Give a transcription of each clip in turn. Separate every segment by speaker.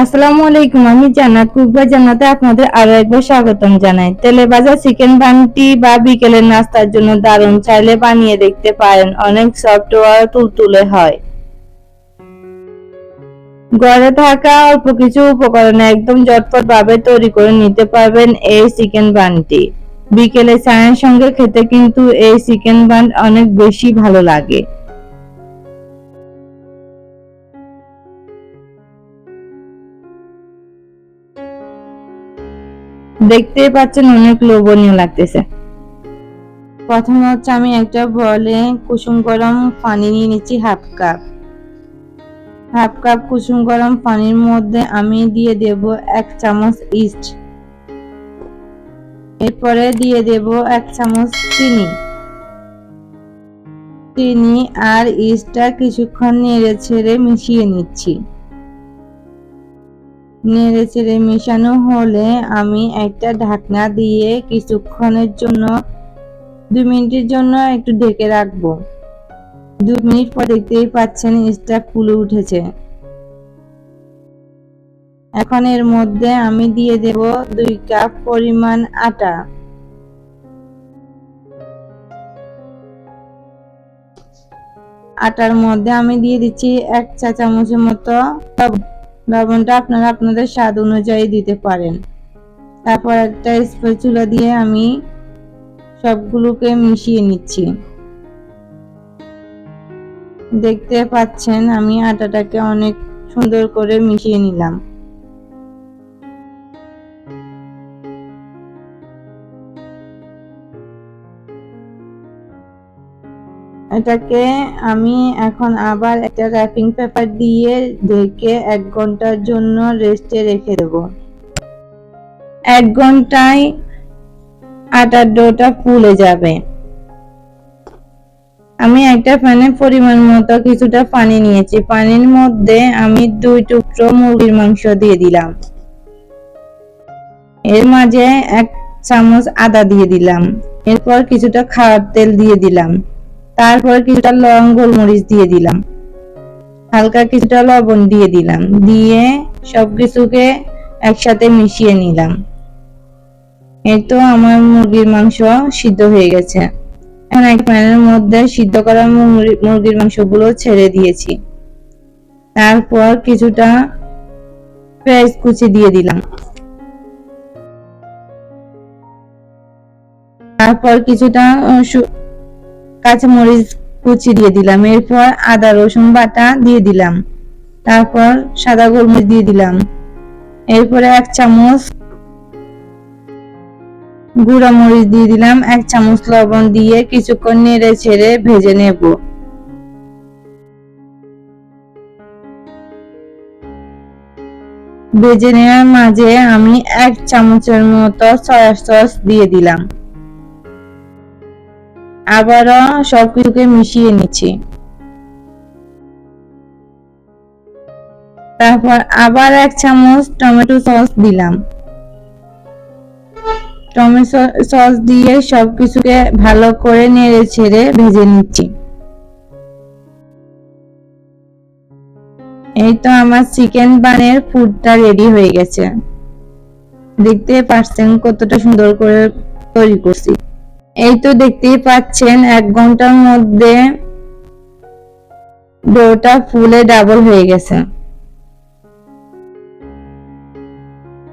Speaker 1: আসসালামু আলাইকুম, আমি জান্নাত, কুকবা জান্নাতে আপনাদের আরও একবার স্বাগতম জানাই। তেলে ভাজা চিকেন বানটি বা বিকেলের নাস্তার জন্য দারুণ চাইলে বানিয়ে দেখতে পারেন, অনেক সফট ও তুলতুলে হয়। ঘরে থাকা অল্প কিছু উপকরণে একদম ঝটপট ভাবে তৈরি করে নিতে পারবেন এই চিকেন বানটি। বিকেলে চায়ের সঙ্গে খেতে কিন্তু এই চিকেন বান অনেক বেশি ভালো লাগে। দেখতেই পাচ্ছেন অনেক লোভনীয় লাগতেছে। প্রথমে হচ্ছে আমি একটা বলে কুসুম গরম পানি নিয়ে নিচ্ছি হাফ কাপ। হাফ কাপ কুসুম গরম পানির মধ্যে আমি দিয়ে দেব এক চামচ ইস্ট। এরপরে দিয়ে দেব এক চামচ চিনি। চিনি আর ইস্টটা কিছুক্ষণ নেড়ে ছেড়ে মিশিয়ে নিচ্ছি। নেড়ে চেড়ে মেশানো হলে আমি একটা ঢাকনা দিয়ে কিছুক্ষণের জন্য, দু মিনিটের জন্য একটু ঢেকে রাখব দু মিনিট পর দেখতেই পাচ্ছেন ইস্টটা ফুলে উঠেছে এখন এর মধ্যে আমি দিয়ে দেব দুই কাপ পরিমাণ আটা আটার মধ্যে আমি দিয়ে দিচ্ছি এক চা চামচের মতো। লবণটা আপনারা আপনাদের স্বাদ অনুযায়ী দিতে পারেন। তারপর একটা চুলা দিয়ে আমি সবগুলোকে মিশিয়ে নিচ্ছি। দেখতে পাচ্ছেন আমি আটাটাকে অনেক সুন্দর করে মিশিয়ে নিলাম। এটাকে আমি এখন আবার একটা র্যাপিং পেপার দিয়ে ঢেকে এক ঘণ্টার জন্য রেস্টে রেখে দেব। এক ঘন্টায় আটার ডোটা ফুলে যাবে। আমি একটা প্যানে পরিমাণ মতো কিছুটা পানি নিয়েছি। পানির মধ্যে আমি দুই টুকরো মুরগির মাংস দিয়ে দিলাম। এর মাঝে এক চামচ আদা দিয়ে দিলাম। এরপর কিছুটা খাওয়ার তেল দিয়ে দিলাম। তারপর কিছুটা লং গোলমরিচ দিয়ে দিলাম। হালকা কিছুটা লবণ দিয়ে দিলাম। দিয়ে সবকিছুকে একসাথে মিশিয়ে নিলাম। এই তো আমার মুরগির মাংস সিদ্ধ হয়ে গেছে। এখন এক প্যানের মধ্যে সিদ্ধ করা মুরগির মাংসগুলো ছেড়ে দিয়েছি। তারপর কিছুটা পেঁয়াজ কুচি দিয়ে দিলাম। তারপর কিছুটা কাঁচামরিচ কুচি দিয়ে দিলাম। এরপর আদা, রসুন বাটা দিয়ে দিলাম। তারপর সাদা গোলমরিচ দিয়ে দিলাম। এরপরে এক চামচ গুঁড়া মরিচ দিয়ে দিলাম। এক চামচ লবণ দিয়ে কিছুক্ষণ নেড়ে ছেড়ে ভেজে নেব। ভেজে নেওয়ার মাঝে আমি এক চামচের মতো সয়া সস দিয়ে দিলাম। আবারও সবকিছুকে মিশিয়ে নিচ্ছি। তারপর আবার এক চামচ টমেটো সস দিলাম। টমেটো সস দিয়ে সবকিছুকে ভালো করে নেড়ে ছেড়ে ভেজে নিচ্ছি। এই তো আমার চিকেন বানের ফুডটা রেডি হয়ে গেছে। দেখতে পাচ্ছেন কতটা সুন্দর করে তৈরি করছি। এই তো দেখতেই পাচ্ছেন, এক ঘণ্টার মধ্যে ডোটা ফুলে ডাবল হয়ে গেছে।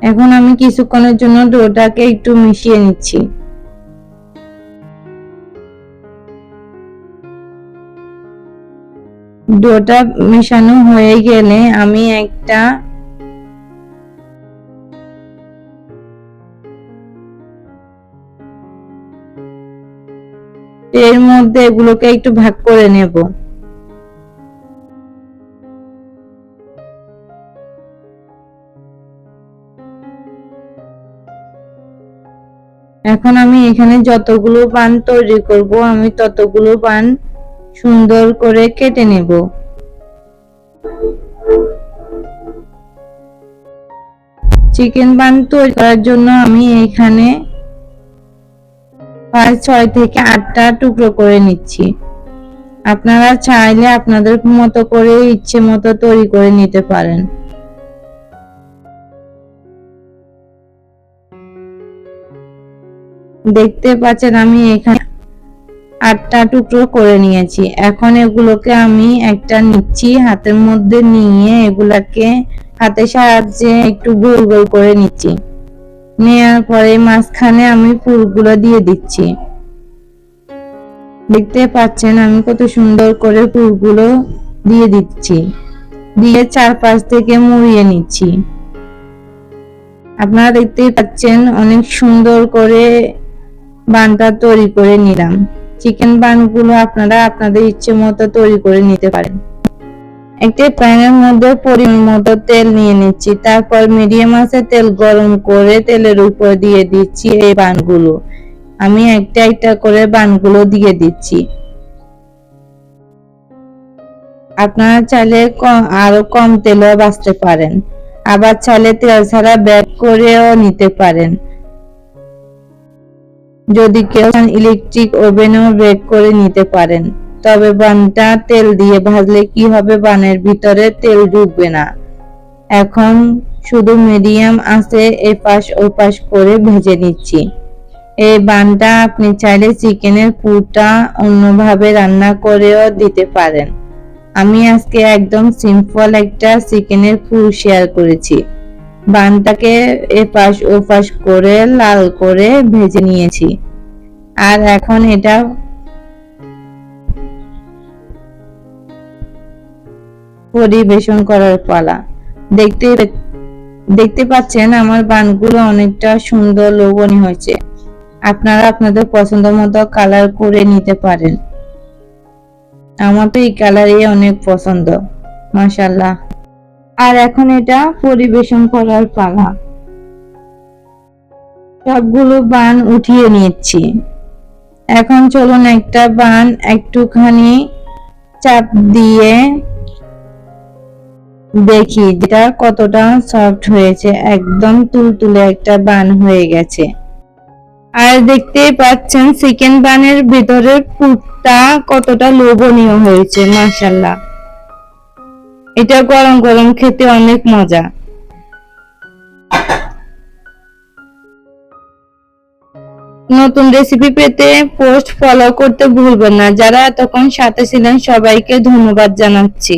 Speaker 1: এখন আমি কিছুক্ষণের জন্য ডোটাকে একটু মিশিয়ে নিচ্ছি। ডোটা মেশানো হয়ে গেলে আমি একটা এর মধ্যে এগুলোকে একটু ভাগ করে নেব। এখন আমি এখানে যতগুলো পান তৈরি করব, আমি ততগুলো পান সুন্দর করে কেটে নেব। চিকেন পান তৈরি করার জন্য আমি এখানে ছয় থেকে আটটা টুকরো করে নিচ্ছি। আপনারা চাইলে আপনাদের মতো করে ইচ্ছে মতো তৈরি করে নিতে পারেন। দেখতে পাচ্ছেন আমি এখানে আটটা টুকরো করে নিয়েছি। এখন এগুলোকে আমি একটা নিচ্ছি, হাতের মধ্যে নিয়ে এগুলাকে হাতের সাহায্যে একটু গোল গোল করে নিচ্ছি। নেওয়ার পরে মাঝখানে আমি ফুলগুলো দিয়ে দিচ্ছি। দেখতে পাচ্ছেন আমি কত সুন্দর করে ফুলগুলো দিয়ে দিচ্ছি। দিয়ে চারপাশ থেকে মুড়িয়ে নিচ্ছি। আপনারা দেখতেই পাচ্ছেন অনেক সুন্দর করে বানটা তৈরি করে নিলাম। চিকেন বানগুলো আপনারা আপনাদের ইচ্ছে মতো তৈরি করে নিতে পারেন। একটি প্যানের মধ্যে পরিমাণ মতো তেল নিয়ে নিচ্ছি। তারপর মিডিয়াম আছে, তেল গরম করে তেলের উপর দিয়ে দিচ্ছি এই বানগুলো আমি একটা একটা করে বানগুলো দিয়ে দিচ্ছি। আপনারা চাইলে আরও কম তেলও বাঁচতে পারেন। আবার চাইলে তেল ছাড়া ব্যাক করেও নিতে পারেন। যদি কেউ ইলেকট্রিক ওভেনও বেক করে নিতে পারেন। তবে বানটা তেল দিয়ে ভাজলে কি হবে বানের ভিতরে তেল ঢুকবে না। এখন শুধু মিডিয়াম আছে এপাশ ওপাশ করে ভেজে নিচ্ছি। এই বানটা আপনি চাইলে চিকেনের পুরটা অন্যভাবে রান্না করেও দিতে পারেন। আমি আজকে একদম সিম্পল একটা চিকেনের পুর শেয়ার করেছি। বানটাকে এপাশ ওপাশ করে লাল করে ভেজে নিয়েছি। আর এখন এটা পরিবেশন করার পালা। দেখতে দেখতে পাচ্ছেন আমার বানগুলো অনেকটা সুন্দর লোভনীয় হয়েছে। আপনারা আপনাদের পছন্দ মতো কালার করে নিতে পারেন। আমার তো এই কালারই অনেক পছন্দ মাশাল্লাহ আর এখন এটা পরিবেশন করার পালা। সবগুলো বান উঠিয়ে নিচ্ছি। এখন চলুন একটা বান একটুখানি চাপ দিয়ে দেখি, যেটা কতটা সফট হয়েছে, একদম তুলতুলে একটা বান হয়ে গেছে। আর দেখতেই পাচ্ছেন চিকেন বানের ভিতরের পুরটা কতটা লোভনীয় হয়েছে মাশাল্লাহ এটা গরম গরম খেতে অনেক মজা। নতুন রেসিপি পেতে পোস্ট ফলো করতে ভুলবেন না। যারা এতক্ষণ সাথে ছিলেন, সবাইকে ধন্যবাদ জানাচ্ছি।